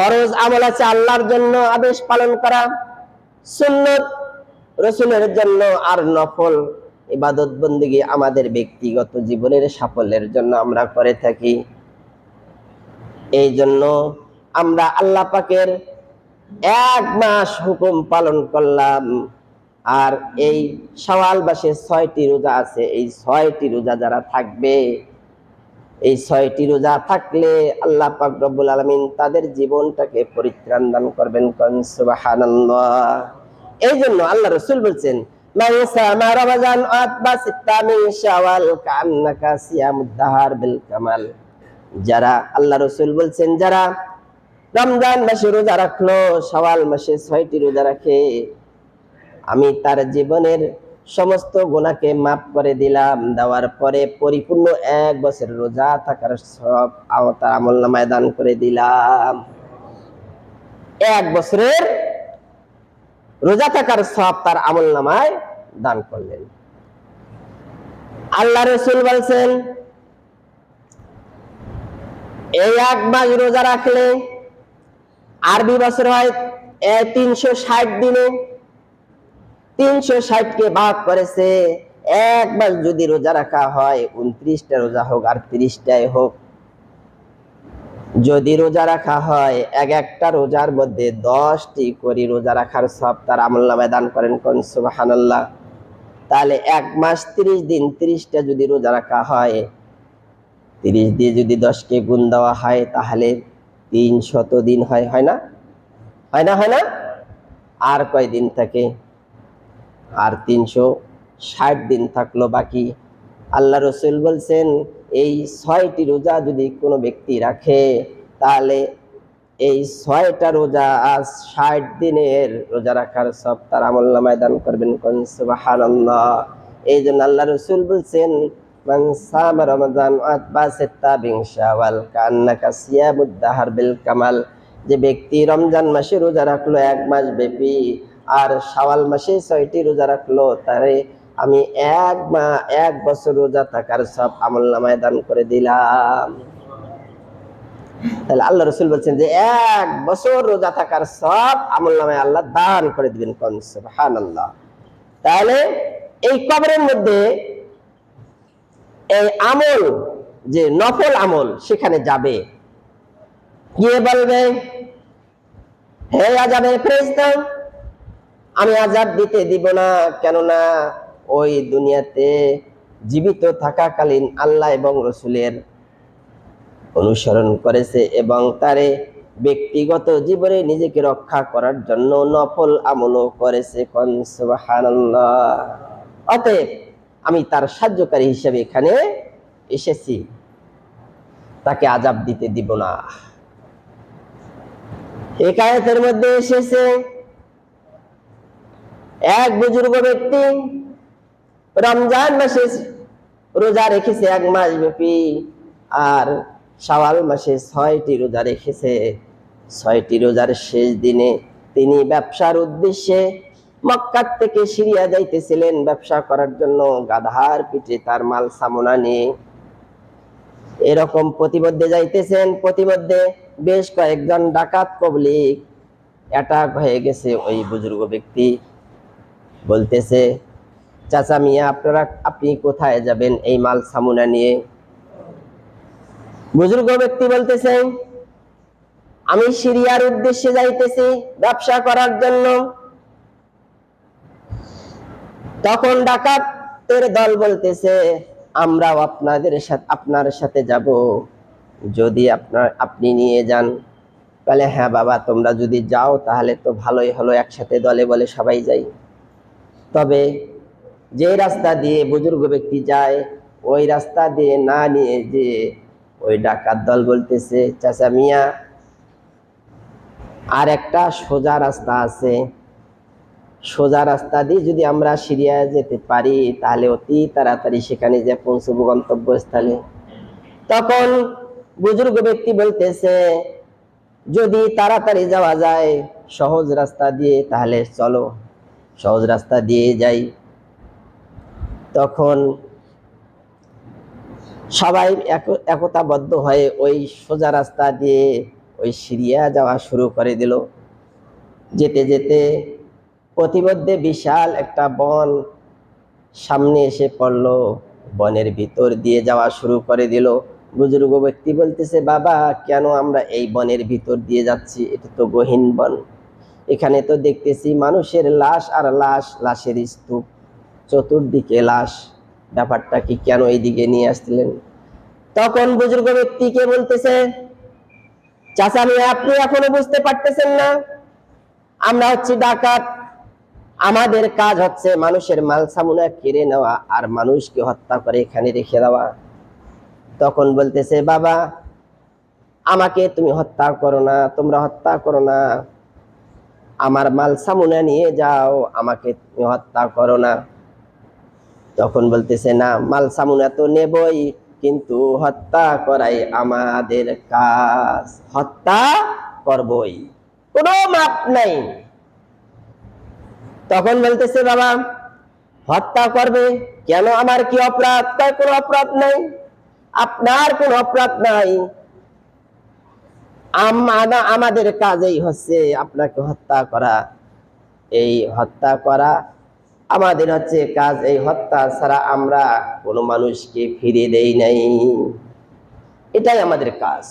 ফরজ আমল আছে আল্লাহর জন্য, আদেশ পালন করা সুন্নত। রসুলের জন্য আর নফল ইবাদত বন্দিগি আমাদের ব্যক্তিগত জীবনের সাফল্যের জন্য আমরা করে থাকি। এই জন্য আমরা আল্লাহ পাকের এক মাস হুকুম পালন করলাম। আর এই সওয়াল মাসে ছয়টি রোজা আছে, এই ছয়টি রোজা যারা থাকবে এই ছয়টি রোজা থাকলে আল্লাহ পাক রব্বুল আলমিন তাদের জীবনটাকে পরিত্রাণ দান করবেন এই জন্য আল্লাহ রসুল বলছেন যারা আল্লাহ রসুল বলছেন, যারা রমজান রোজা রাখল সওয়াল মাসে ছয়টি রোজা রাখে, আমি তার জীবনের সমস্ত গোনাকে মাফ করে দিলাম। দেওয়ার পরে পরিপূর্ণ এক বছর রোজা থাকার সব তার আমল নামায় দান করে দিলাম। এক বছরের রোজা থাকার সব তার আমল নামায় দান করলেন। আল্লাহ রসুল বলছেন, এই এক মাস রোজা রাখলে আরবি বছর হয় তিনশো ষাট দিনে তিনশো ষাটকে ভাগ করেছে। এক মাস যদি রোজা রাখা হয়, উনত্রিশটা রোজা হোক আর তিরিশটাই হোক। যদি রোজা রাখা হয়, এক একটা রোজার মধ্যে দশটি করে রোজা রাখার সব তার আমল নামায় দান করেন কোন? সুবাহান্লাহ তাহলে এক মাস তিরিশ দিন, তিরিশটা যদি রোজা রাখা হয়, তিরিশ দিয়ে যদি দশকে গুণ দেওয়া হয়, তাহলে তিন শত দিন হয় হয় না? হয় না হয় না? আর কয় দিন থাকে? আর তিনশো ষাট দিন থাকল বাকি। আল্লাহ রসুল বলছেন, এই ছয়টি রোজা যদি কোনো ব্যক্তি রাখে, তাহলে এই ছয়টা রোজা আজ ষাট দিনের রোজা রাখার সব তার আমল নামায় দান করবেন কোন, সুবহানাল্লাহ। এই জন্য আল্লাহ রসুল বলছেন যে ব্যক্তি রমজান মাসে রোজা রাখল এক মাস ব্যাপী আর শাওয়াল মাসে ছয়টি রোজা রাখল, তারে আমি এক মা, এক বছর রোজা থাকার সব আমল নামায় দান করে দিলাম। তাহলে আল্লাহ রসুল বলছেন যে, এক বছর রোজা থাকার সব আমল নামায় আল্লাহ দান করে দিবেন কোন সুবহান আল্লাহ তাহলে এই কবরের মধ্যে এই আমল, যে নফল আমল, সেখানে যাবে। গিয়ে বলবে? হে আজাবের ফেরেশতা আমি আজাব দিতে দিব না, কেননা ওই দুনিয়াতে জীবিত থাকাকালীন আল্লাহ এবং রসুলের অনুসরণ করেছে এবং তারে ব্যক্তিগত জীবনে নিজেকে রক্ষা করার জন্য নফল আমলও করেছে অতএব আমি তার সাহায্যকারী হিসেবে এখানে এসেছি। তাকে আজাব দিতে দিব না। একায়তের মধ্যে এসেছে। এক বুজুর্গ ব্যক্তি রমজান মাসে রোজা রেখেছে এক মাস ব্যাপী, আর শাওয়াল মাসে ছয়টি রোজা রেখেছে। ছয়টি রোজার শেষ দিনে তিনি ব্যবসার উদ্দেশ্যে মক্কার থেকে সিরিয়া যাইতেছিলেন ব্যবসা করার জন্য, গাধার পিঠে তার মাল সামনা নিয়ে। এরকম প্রতিমধ্যে যাইতেছেন, প্রতিমধ্যে বেশ কয়েকজন ডাকাত পাবলিক অ্যাটাক হয়ে গেছে ওই বুজুর্গ ব্যক্তি। বলতেছে, চাচা মিয়া, আপনারা, আপনি কোথায় যাবেন এই মাল সামুনা নিয়ে? বুজুর্গ ব্যক্তি বলতেছে, আমি সিরিয়ার উদ্দেশ্যে যাইতেছি ব্যবসা করার জন্য। তখন ডাকাতের দল বলতেছে, আমরাও আপনাদের সাথে, আপনার সাথে যাব। যদি আপনার, আপনি নিয়ে যান। তাহলে হ্যাঁ বাবা, তোমরা যদি যাও তাহলে তো ভালোই হলো, একসাথে দলে বলে সবাই যাই। তবে যে রাস্তা দিয়ে বুজুর্গ ব্যক্তি যায়, ওই রাস্তা দিয়ে না নিয়ে যে ওই ডাকাত দল বলতেছে, চাচা মিয়া, আর একটা সোজা রাস্তা আছে। সোজা রাস্তা দিয়ে যদি আমরা সিরিয়া যেতে পারি, তাহলে অতি তাড়াতাড়ি সেখানে যে পৌঁছবো গন্তব্যস্থলে। তখন বুজুর্গ ব্যক্তি বলতেছে, যদি তাড়াতাড়ি যাওয়া যায় সহজ রাস্তা দিয়ে, তাহলে চলো। সহজ রাস্তা দিয়ে যাই। তখন সবাই এক- একতাবদ্ধ হয়ে ওই সোজা রাস্তা দিয়ে ওই সিরিয়া যাওয়া শুরু করে দিল। যেতে যেতে প্রতিমধ্যে বিশাল একটা বন সামনে এসে পড়ল। বনের ভিতর দিয়ে যাওয়া শুরু করে দিল। বুজুর্গ ব্যক্তি বলতেছে, বাবা, কেন আমরা এই বনের ভিতর দিয়ে যাচ্ছি? এটা তো গহীন বন। এখানে তো দেখতেছি মানুষের লাশ আর লাশ, লাশের স্তূপ। চতুর্দিকে লাশ। ব্যাপারটা কি কেন এইদিকে নিয়ে আসছিলেন? তখন বুজুর্গ ব্যক্তিকে বলতেছে, চাচা মিয়া আপনি এখনও বুঝতে পারতেছেন না? আমরা হচ্ছি ডাকাত। আমাদের কাজ হচ্ছে মানুষের মাল সামুনা কেড়ে নেওয়া আর মানুষকে হত্যা করে এখানে রেখে দেওয়া। তখন বলতেছে, বাবা, আমাকে তুমি হত্যা করো না, তোমরা হত্যা করো না। আমার মাল সামুনা নিয়ে যাও, আমাকে তুমি হত্যা করো না। তখন বলতেছে, না, মাল সামুনা তো নেবই, কিন্তু হত্যা করাই আমাদের কাজ। হত্যা করবই, কোনো মাপ নাই। তখন বলতেছে, বাবা, হত্যা করবে কেন? আমার কি অপরাধ? তার কোনো অপরাধ নাই। আপনার কোনো অপরাধ নাই। আমাদের কাজেই হচ্ছে আপনাকে হত্যা করা। এই হত্যা করা আমাদের হচ্ছে কাজ, এই হত্যা ছাড়া আমরা কোনো মানুষকে ফিরে দেই নাই। এটাই আমাদের কাজ।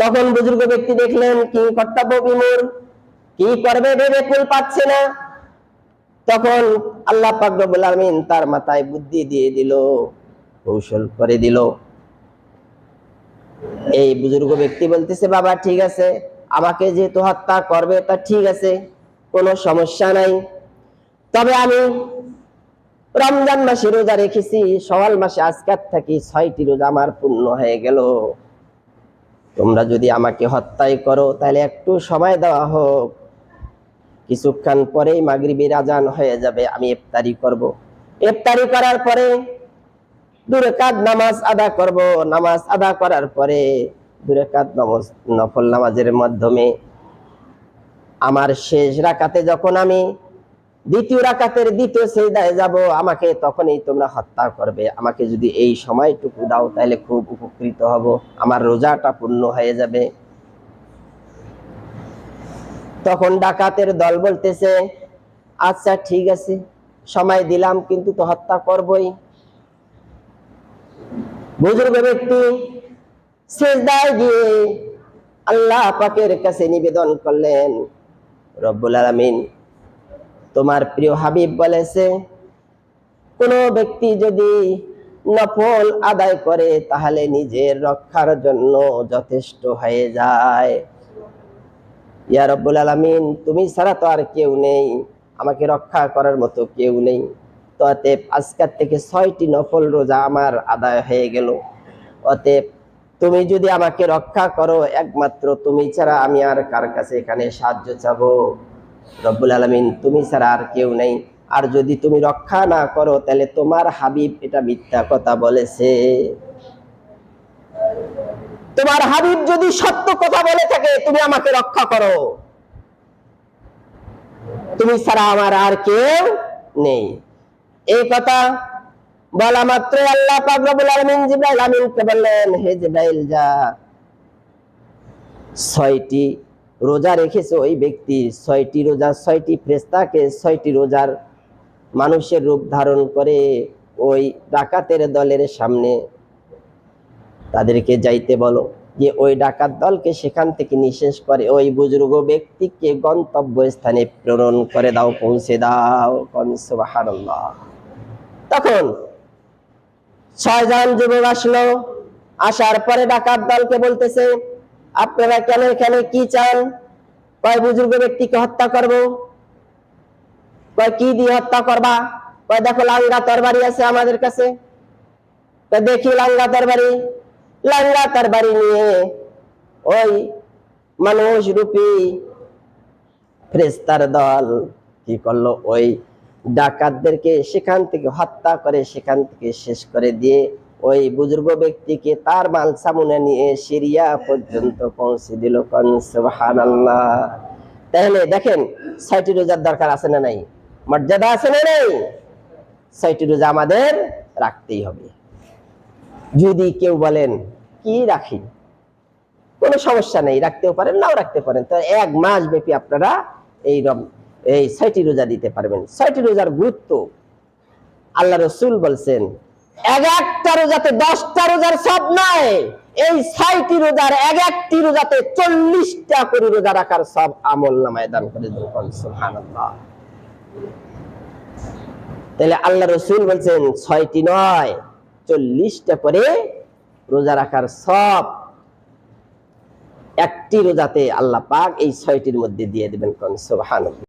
তখন বুজুর্গ ব্যক্তি দেখলেন, কি কর্তব্য বিমূর কি করবে ভেবে ফুল পাচ্ছে না। তখন আল্লাহ পাক রব্বুল আলামিন তার মাথায় বুদ্ধি দিয়ে দিল, কৌশল করে দিল। এই বুজুর্গ ব্যক্তি বলতেছে, বাবা, ঠিক আছে, আমাকে যেহেতু হত্যা করবে, তা ঠিক আছে, কোনো সমস্যা নাই। তবে আমি রমজান মাসে রোজা রেখেছি, সওয়াল মাসে আজকার থাকি, ছয়টি রোজা আমার পূর্ণ হয়ে গেল। তোমরা যদি আমাকে হত্যাই করো, তাহলে একটু সময় দেওয়া হোক। কিছুক্ষণ পরেই মাগরিবের আজান হয়ে যাবে, আমি ইফতারি করব। ইফতারি করার পরে দুরেকাত নামাজ আদা করব, নামাজ আদা করার পরে দুরেকাত নামাজ, নফল নামাজের মাধ্যমে আমার শেষ রাকাতে যখন আমি দ্বিতীয় রাকাতের দ্বিতীয় সেজদায় যাব, আমাকে তখনই তোমরা হত্যা করবে। আমাকে যদি এই সময়টুকু দাও, তাহলে খুব উপকৃত হব। আমার রোজাটা পূর্ণ হয়ে যাবে। তখন ডাকাতের দল বলতেছে আচ্ছা ঠিক আছে, সময় দিলাম, কিন্তু তো হত্যা করবই। বুজুর্গ ব্যক্তি সেজদায় গিয়ে আল্লাহ পাকের কাছে নিবেদন করলেন, রব্বুল আলামিন। তোমার প্রিয় হাবিব বলেছে, কোন ব্যক্তি যদি নফল আদায় করে, তাহলে নিজের রক্ষার জন্য যথেষ্ট হয়ে যায়। ইয়া রব্বুল আলামিন, তুমি ছাড়া তো আর কেউ নেই, আমাকে রক্ষা করার মতো কেউ নেই। তো অতএব আজকের থেকে ছয়টি নফল রোজা আমার আদায় হয়ে গেল। অতএব তুমি যদি আমাকে রক্ষা করো, একমাত্র তুমি ছাড়া আমি আর কার কাছে এখানে সাহায্য চাব? রব্বুল আলমিন, তুমি ছাড়া আর কেউ নেই। আর যদি তুমি রক্ষা না করো, তাহলে তোমার হাবিব এটা মিথ্যা কথা বলেছে। তোমার হাবিব যদি সত্য কথা বলে থাকে, তুমি আমাকে রক্ষা করো। তুমি ছাড়া আমার আর কেউ নেই। এই কথা বলা মাত্র আল্লাহ পাক রব্বুল জিব্রাইল আমিনকে বললেন, হে জিব্রাইল, যা। ছয়টি রোজা রেখেছে ওই ব্যক্তি, ছয়টি রোজা, ছয়টি ফ্রেস্তাকে ছয়টি রোজার মানুষের রূপ ধারণ করে ওই ডাকাতের দলের সামনে তাদেরকে যাইতে বলো। যে ওই ডাকাত দলকে সেখান থেকে নিঃশেষ করে ওই বুজুর্গ ব্যক্তিকে গন্তব্য স্থানে প্রেরণ করে দাও, পৌঁছে দাও। সুবহানাল্লাহ। তখন ছয়জন যুবক আসলো। আসার পরে ডাকাত দলকে বলতেছে, আপনারা কেন এখানে? কি চান? কয় বুজুর্গ ব্যক্তিকে হত্যা করব? কয় কি দিয়ে হত্যা করবা? কয় দেখো লাঙ্গা তরবারি আছে আমাদের কাছে। দেখি লাঙ্গা তরবারি। লাঙ্গা তরবারি নিয়ে ওই মানুষ রূপী ফ্রেস্তার দল কি করল? ওই ডাকাতদেরকে সেখান থেকে হত্যা করে, সেখান থেকে শেষ করে দিয়ে ওই বুজুর্গ ব্যক্তিকে তার মাল সামনে নিয়ে সিরিয়া পর্যন্ত পৌঁছে দিল। আল্লাহ তাহলে দেখেন, ছয়টি রোজার দরকার আছে না নাই? মর্যাদা আছে না নাই? ছয়টি রোজা আমাদের রাখতেই হবে। যদি কেউ বলেন, কি রাখি? কোনো সমস্যা নেই, রাখতেও পারেন, নাও রাখতে পারেন। তো এক মাস ব্যাপী আপনারা এই এই ছয়টি রোজা দিতে পারবেন। ছয়টি রোজার গুরুত্ব আল্লাহ রসুল বলছেন এক একটা রোজাতে দশটা রোজার সব নয় এই ছয়টি রোজার এক একটি রোজাতে চল্লিশটা করে রোজা রাখার সব আমল নামায় দান করে তাহলে আল্লাহ রসুল বলছেন, ছয়টি নয়, চল্লিশটা করে রোজা রাখার সব একটি রোজাতে আল্লাহ পাক এই ছয়টির মধ্যে দিয়ে দেবেন। কোন সুবহানাল্লাহ।